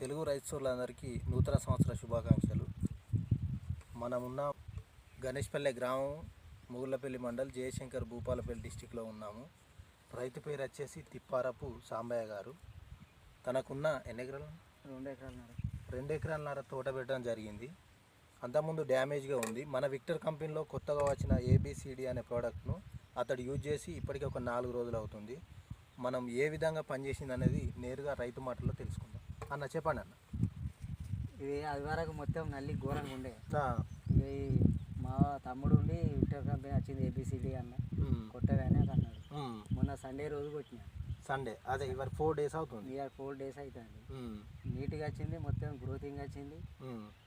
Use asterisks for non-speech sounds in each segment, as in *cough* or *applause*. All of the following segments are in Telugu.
తెలుగు రైతులందరికీ నూతన సంవత్సర శుభాకాంక్షలు. మనమున్న గణేష్పల్లె గ్రామం మూగుళ్ళపల్లి మండల్ జయశంకర్ భూపాలపల్లి డిస్టిక్లో ఉన్నాము. రైతు పేరు వచ్చేసి తిప్పారపు సాంబయ్య గారు. తనకున్న ఎన్ని ఎకరాలు? రెండు ఎకరాలు రెండు ఎకరాలన్నర తోట పెట్టడం జరిగింది. అంతకుముందు డ్యామేజ్గా ఉంది. మన విక్టర్ కంపెనీలో కొత్తగా వచ్చిన ఏబిసిడి అనే ప్రోడక్ట్ను అతడు యూజ్ చేసి ఇప్పటికి ఒక నాలుగు రోజులు అవుతుంది. మనం ఏ విధంగా పనిచేసింది అనేది నేరుగా రైతు మాటల్లో తెలుసుకుందాం. అన్న చెప్పండి అన్న. ఇది అది వరకు మొత్తం నల్లి ఘోరంగా ఉండే. ఈ మా తమ్ముడు ఉండి విక్టర్ కంపెనీ వచ్చింది ఏబిసిడి అన్న. కొట్టగానే అన్నాడు. మొన్న సండే రోజు కొట్టిన. సండే అదే ఇవాళ ఫోర్ డేస్ అవుతుంది. ఇయర్ ఫోర్ డేస్ అవుతుంది నీట్గా వచ్చింది మొత్తం గ్రోతింగ్ వచ్చింది.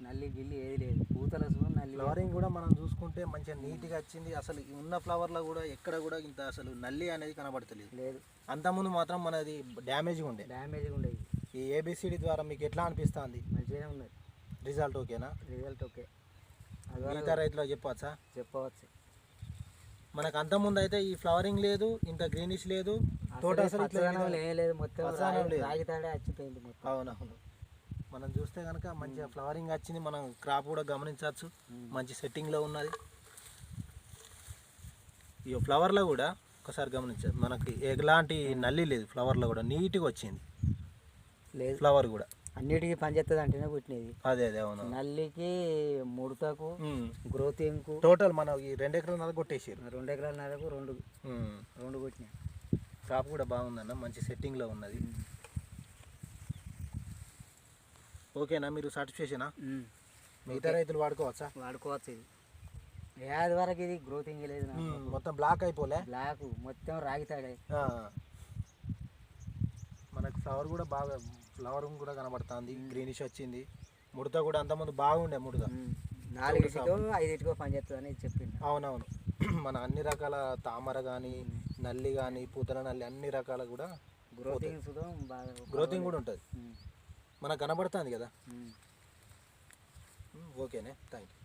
నల్లి గిల్లి ఏది లేదు. పూతల నల్లి. ఫ్లవరింగ్ కూడా మనం చూసుకుంటే మంచిగా నీట్గా వచ్చింది. అసలు ఉన్న ఫ్లవర్లో కూడా ఎక్కడ కూడా ఇంత అసలు నల్లి అనేది కనబడతలేదు. లేదు. అంతకుముందు మాత్రం మనది డ్యామేజ్గా ఉండే. డ్యామేజ్గా ఉండేది. ఈ ఏబిసిడి ద్వారా మీకు ఎట్లా అనిపిస్తుంది? మంచిగానే ఉన్నది రిజల్ట్ ఓకేనా రిజల్ట్ ఓకే మిగతా రైతులకు చెప్పవచ్చా? చెప్పవచ్చు. మనకు అంతకుముందు అయితే ఈ ఫ్లవరింగ్ లేదు ఇంత గ్రీనిష్ లేదు. తోట అసలే లేదు. మొత్తం అవునవును. మనం చూస్తే కనుక మంచిగా ఫ్లవరింగ్ వచ్చింది మనం క్రాప్ కూడా గమనించవచ్చు. మంచి సెట్టింగ్లో ఉన్నది. ఈ ఫ్లవర్లో కూడా ఒకసారి గమనించారు మనకి ఎలాంటి నల్లి లేదు ఫ్లవర్లో కూడా నీట్గా వచ్చింది. లేదు. ఫ్లవర్ కూడా. అన్నిటికీ పనిచేస్తుంది అంటేనే పుట్టినది. అదే అదే అవును. నల్లికి ముడతకు. గ్రోతింగ్కు టోటల్ మనం ఈ రెండు ఎకరాల నల్ల కొట్టేసారు రెండు ఎకరాల నరకు రెండు. రెండు కొట్టినాయి. క్రాప్ కూడా బాగుందన్న మంచి సెట్టింగ్లో ఉన్నది. ఓకేనా మీరు సాటిస్ఫాక్షనా మిగతా రైతులు వాడుకోవచ్చా? వాడుకోవచ్చు ఇది. ఏది వరకు ఇది గ్రోతింగ్ లేదు మొత్తం బ్లాక్ అయిపోలే? బ్లాక్ మొత్తం రాగి తాడే. మనకు ఫ్లవర్ కూడా బాగా ఫ్లవర్ కూడా కనబడుతుంది. గ్రీనిష్ వచ్చింది. ముడత కూడా అంతకుముందు బాగుండే ముడత. నాలుగిటికో ఐదింటికో అవునవును. *clears throat* మన అన్ని రకాల తామర కానీ నల్లి కానీ పూతల నల్లి అన్ని రకాల కూడా గ్రోతింగ్ కూడా ఉంటుంది. మనకు కనబడుతుంది కదా. ఓకేనే. Thank you